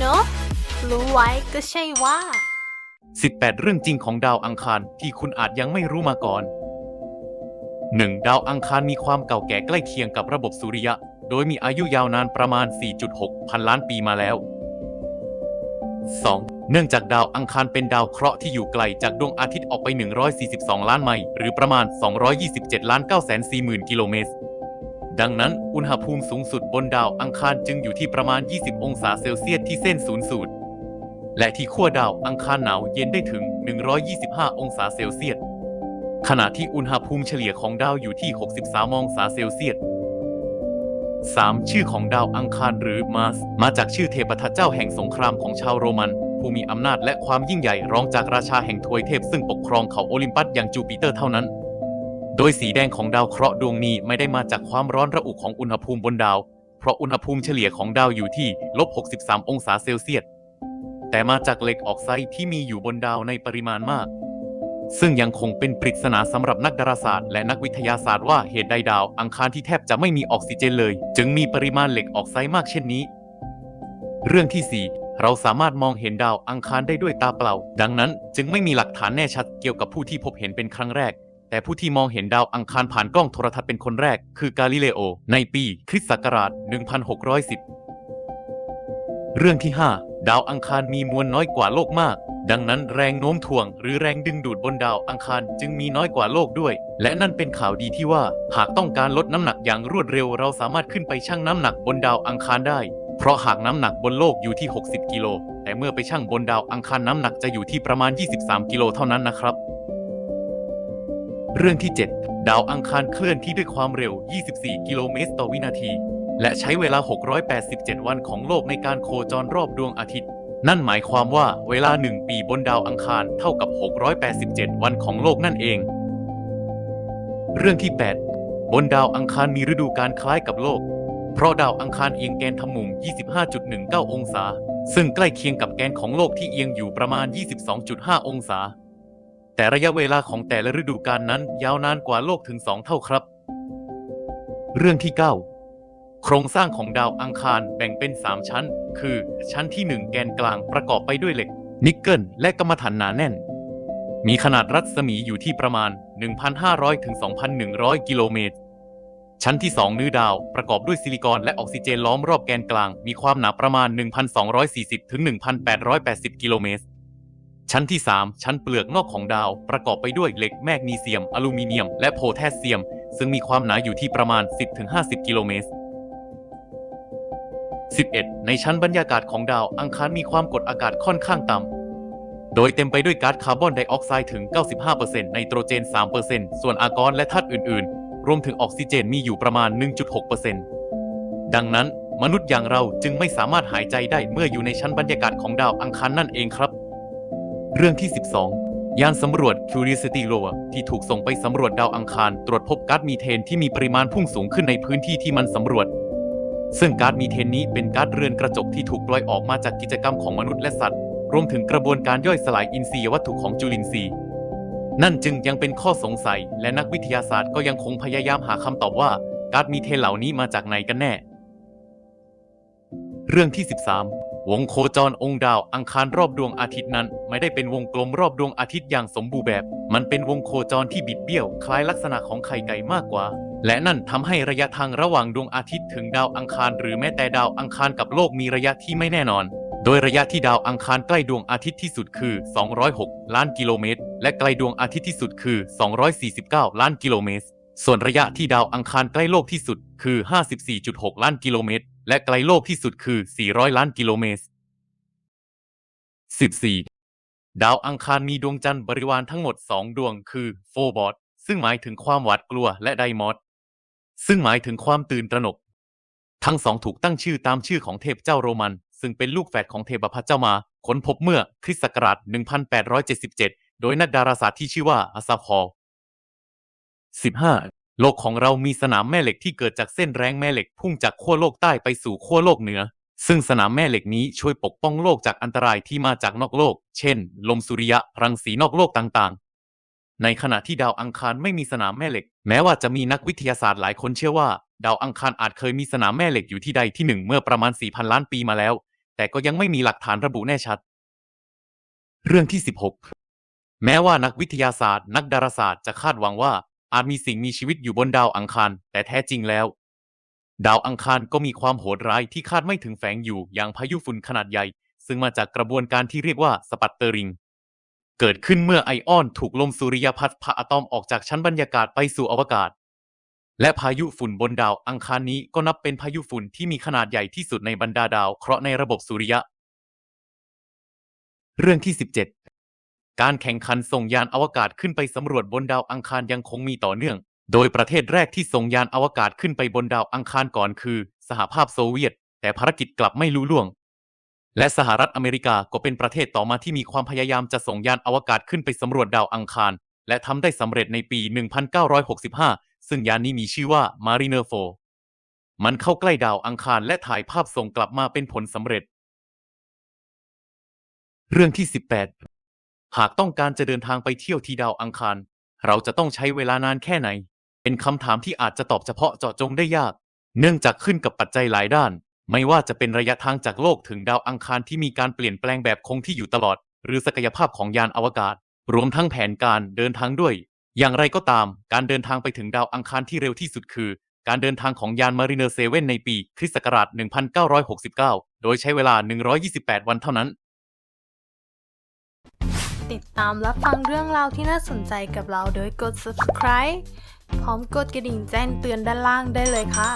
เนอะรู้ไว้ก็ใช่ว่า 18 เรื่องจริงของดาวอังคารที่คุณอาจยังไม่รู้มาก่อน 1. ดาวอังคารมีความเก่าแก่ใกล้เคียงกับระบบสุริยะ โดยมีอายุยาวนานประมาณ 4.6 พันล้านปีมาแล้ว 2. เนื่องจากดาวอังคารเป็นดาวเคราะห์ที่อยู่ไกลจากดวงอาทิตย์ออกไป 142 ล้านไมล์หรือประมาณ 227 ล้าน9แสน4หมื่นกิโลเมตร ดังนั้นอุณหภูมิสูงสุดบนดาวอังคารจึงอยู่ที่ประมาณ 20 องศาเซลเซียสที่เส้นศูนย์สูตร และที่ขั้วดาวอังคารหนาวเย็นได้ถึง 125 องศาเซลเซียส ขณะที่อุณหภูมิเฉลี่ยของดาวอยู่ที่ 63 องศาเซลเซียส 3. ชื่อของดาวอังคารหรือมาสมาจากชื่อเทพทัตเจ้าแห่งสงครามของชาวโรมัน ผู้มีอำนาจและความยิ่งใหญ่รองจากราชาแห่งทวยเทพซึ่งปกครองเขาโอลิมปัสอย่างจูปิเตอร์เท่านั้น โดยสีแดงของดาวเคราะห์ดวงนี้ไม่ได้มาจากความร้อนระอุของอุณหภูมิบนดาว เพราะอุณหภูมิเฉลี่ยของดาวอยู่ที่ลบ 63 องศาเซลเซียส แต่มาจากเหล็กออกไซด์ที่มีอยู่บนดาวในปริมาณมาก ซึ่งยังคงเป็นปริศนาสำหรับนักดาราศาสตร์และนักวิทยาศาสตร์ว่าเหตุใดดาว อังคารที่แทบจะไม่มีออกซิเจนเลย จึงมีปริมาณเหล็กออกไซด์มากเช่นนี้ เรื่องที่ 4เราสามารถมองเห็นดาวอังคารได้ด้วยตาเปล่า ดังนั้นจึงไม่มีหลักฐานแน่ชัดเกี่ยวกับผู้ที่พบเห็นเป็นครั้งแรก แต่ผู้ที่มองเห็นดาวอังคารผ่านกล้องโทรทัศน์เป็นคนแรก คือกาลิเลโอ ในปีคริสต์ศักราช 1610 เรื่องที่ 5 ดาวอังคารมีมวลน้อยกว่าโลกมาก ดังนั้นแรงโน้มถ่วงหรือแรงดึงดูดบนดาวอังคารจึงมีน้อยกว่าโลกด้วย และนั่นเป็นข่าวดีที่ว่า หากต้องการลดน้ำหนักอย่างรวดเร็ว เราสามารถขึ้นไปชั่งน้ำหนักบนดาวอังคารได้เพราะหากน้ำหนักบนโลกอยู่ที่ 60 กิโล แต่เมื่อไปชั่งบนดาวอังคารน้ำหนักจะอยู่ที่ประมาณ 23 กิโลเท่านั้นนะครับ เรื่องที่ 7 ดาวอังคารเคลื่อนที่ด้วยความเร็ว 24 กิโลเมตรต่อวินาที และใช้เวลา 687 วันของโลกในการโคจรรอบดวงอาทิตย์ นั่นหมายความว่าเวลา 1 ปีบนดาวอังคารเท่ากับ 687 วันของโลกนั่นเอง เรื่องที่ 8 บนดาวอังคารมีฤดูการคล้ายกับโลก เพราะดาวอังคารเอียงแกนทำมุม 25.19 องศา ซึ่งใกล้เคียงกับแกนของโลกที่เอียงอยู่ประมาณ 22.5 องศา แต่ระยะเวลาของแต่ละฤดูกาลนั้น ยาวนานกว่าโลกถึง2เท่าครับ เรื่องที่ 9 โครงสร้างของดาวอังคารแบ่งเป็น 3 ชั้น คือ ชั้นที่ 1 แกนกลางประกอบไปด้วยเหล็ก นิกเกิลและกรรมฐานหนาแน่น มีขนาดรัศมีอยู่ที่ประมาณ 1,500 ถึง 2,100 กิโลเมตรชั้นที่ 2 นื้อดาวประกอบด้วยซิลิคอนและออกซิเจนล้อมรอบแกนกลาง มีความหนาประมาณ 1,240 ถึง 1,880 กิโลเมตร ชั้นที่ 3 ชั้นเปลือกนอกของดาว ประกอบไปด้วยเหล็กแมกนีเซียม อลูมิเนียม และโพแทสเซียม ซึ่งมีความหนาอยู่ที่ประมาณ 10-50 กิโลเมตร 11. ในชั้นบรรยากาศของดาว อังคารมีความกดอากาศค่อนข้างต่ำโดยเต็มไปด้วยก๊าซคาร์บอนไดออกไซด์ถึง 95%ไนโตรเจน 3%ส่วนอากรและธาตุอื่น ๆ รวมถึงออกซิเจนมีอยู่ประมาณ 1.6%ดังนั้น มนุษย์อย่างเราจึงไม่สามารถหายใจได้เมื่ออยู่ในชั้นบรรยากาศของดาวอังคารนั่นเองครับ เรื่องที่ 12 ยานสำรวจ Curiosity rover ที่ถูกส่งไปสำรวจดาวอังคาร ตรวจพบก๊าซมีเทนที่มีปริมาณพุ่งสูงขึ้นในพื้นที่ที่มันสำรวจ ซึ่งก๊าซมีเทนนี้เป็นก๊าซเรือนกระจกที่ถูกปล่อยออกมาจากกิจกรรมของมนุษย์และสัตว์ รวมถึงกระบวนการย่อยสลายอินทรีย์วัตถุของจุลินทรีย์ นั่นจึงยังเป็นข้อสงสัย และนักวิทยาศาสตร์ก็ยังคงพยายามหาคำตอบว่าก๊าซมีเทนเหล่านี้มาจากไหนกันแน่ เรื่องที่ 13 วงโคจรองค์ดาวอังคารรอบดวงอาทิตย์นั้น ไม่ได้เป็นวงกลมรอบดวงอาทิตย์อย่างสมบูรณ์แบบ มันเป็นวงโคจรที่บิดเบี้ยว คล้ายลักษณะของไข่ไก่มากกว่า และนั่นทำให้ระยะทางระหว่างดวงอาทิตย์ถึงดาวอังคาร หรือแม้แต่ดาวอังคารกับโลกมีระยะที่ไม่แน่นอน โดยระยะที่ดาวอังคารใกล้ดวงอาทิตย์ที่สุดคือ 206 ล้านกิโลเมตร และไกลดวงอาทิตย์ที่สุดคือ 249 ล้านกิโลเมตร ส่วนระยะที่ดาวอังคารใกล้โลกที่สุดคือ 54.6 ล้านกิโลเมตร และไกลโลกที่สุดคือ 400 ล้านกิโลเมตร 14. ดาวอังคารมีดวงจันทร์บริวารทั้งหมด 2 ดวงคือโฟบอสซึ่งหมายถึงความหวาดกลัวและไดมอสซึ่งหมายถึงความตื่นตระหนก ทั้งสองถูกตั้งชื่อตามชื่อของเทพเจ้าโรมัน ซึ่งเป็นลูกแฝดของเทพพระเจ้ามาค้นพบเมื่อคริสต์ศักราช 1877 โดยนักดาราศาสตร์ที่ชื่อว่าอาซาพอล 15. โลกของเรามีสนามแม่เหล็กที่เกิดจากเส้นแรงแม่เหล็กพุ่งจากขั้วโลกใต้ไปสู่ขั้วโลกเหนือ ซึ่งสนามแม่เหล็กนี้ช่วยปกป้องโลกจากอันตรายที่มาจากนอกโลก เช่น ลมสุริยะรังสีนอกโลกต่างๆ ในขณะที่ดาวอังคารไม่มีสนามแม่เหล็ก แม้ว่าจะมีนักวิทยาศาสตร์หลายคนเชื่อว่า ดาวอังคารอาจเคยมีสนามแม่เหล็กอยู่ที่ใดที่หนึ่งเมื่อประมาณ 4,000 ล้านปีมาแล้ว แต่ก็ยังไม่มีหลักฐานระบุแน่ชัด เรื่องที่ 16 แม้ว่านักวิทยาศาสตร์ นักดาราศาสตร์จะคาดหวังว่า อาจมีสิ่งมีชีวิตอยู่บนดาวอังคาร แต่แท้จริงแล้ว ดาวอังคารก็มีความโหดร้ายที่คาดไม่ถึงแฝงอยู่อย่างพายุฝุ่นขนาดใหญ่ ซึ่งมาจากกระบวนการที่เรียกว่าสปัตเตอริง เกิดขึ้นเมื่อไอออนถูกลมสุริยพัดพาอะตอมออกจากชั้นบรรยากาศไปสู่อวกาศ และพายุฝุ่นบนดาวอังคารนี้ก็นับเป็นพายุฝุ่นที่มีขนาดใหญ่ที่สุดในบรรดาดาวเคราะห์ในระบบสุริยะ เรื่องที่ 17 การแข่งขันส่งยานอวกาศขึ้นไปสำรวจบนดาวอังคารยังคงมีต่อเนื่อง โดยประเทศแรกที่ส่งยานอวกาศขึ้นไปบนดาวอังคารก่อนคือ สหภาพโซเวียต แต่ภารกิจกลับไม่ลุล่วง และสหรัฐอเมริกาก็เป็นประเทศต่อมาที่มีความพยายามจะส่งยานอวกาศขึ้นไปสำรวจดาวอังคาร และทำได้สำเร็จในปี 1965 ซึ่งยานนี้มีชื่อว่า Mariner 4 มันเข้าใกล้ดาวอังคารและถ่ายภาพส่งกลับมาเป็นผลสำเร็จ เรื่องที่ 18 หากต้องการจะเดินทางไปเที่ยวที่ดาวอังคาร เราจะต้องใช้เวลานานแค่ไหน เป็นคำถามที่อาจจะตอบเฉพาะเจาะจงได้ยาก เนื่องจากขึ้นกับปัจจัยหลายด้าน ไม่ว่าจะเป็นระยะทางจากโลกถึงดาวอังคารที่มีการเปลี่ยนแปลงแบบคงที่อยู่ตลอด หรือศักยภาพของยานอวกาศ รวมทั้งแผนการเดินทางด้วย อย่างไรก็ตาม การเดินทางไปถึงดาวอังคารที่เร็วที่สุดคือ การเดินทางของยาน Mariner 7ในปีคริสต์ศักราช1969 โดยใช้เวลา 128 วันเท่านั้น ติดตามรับฟังเรื่องราวที่น่าสนใจกับเราโดยกด subscribe พร้อมกดกระดิ่งแจ้งเตือนด้านล่างได้เลยค่ะ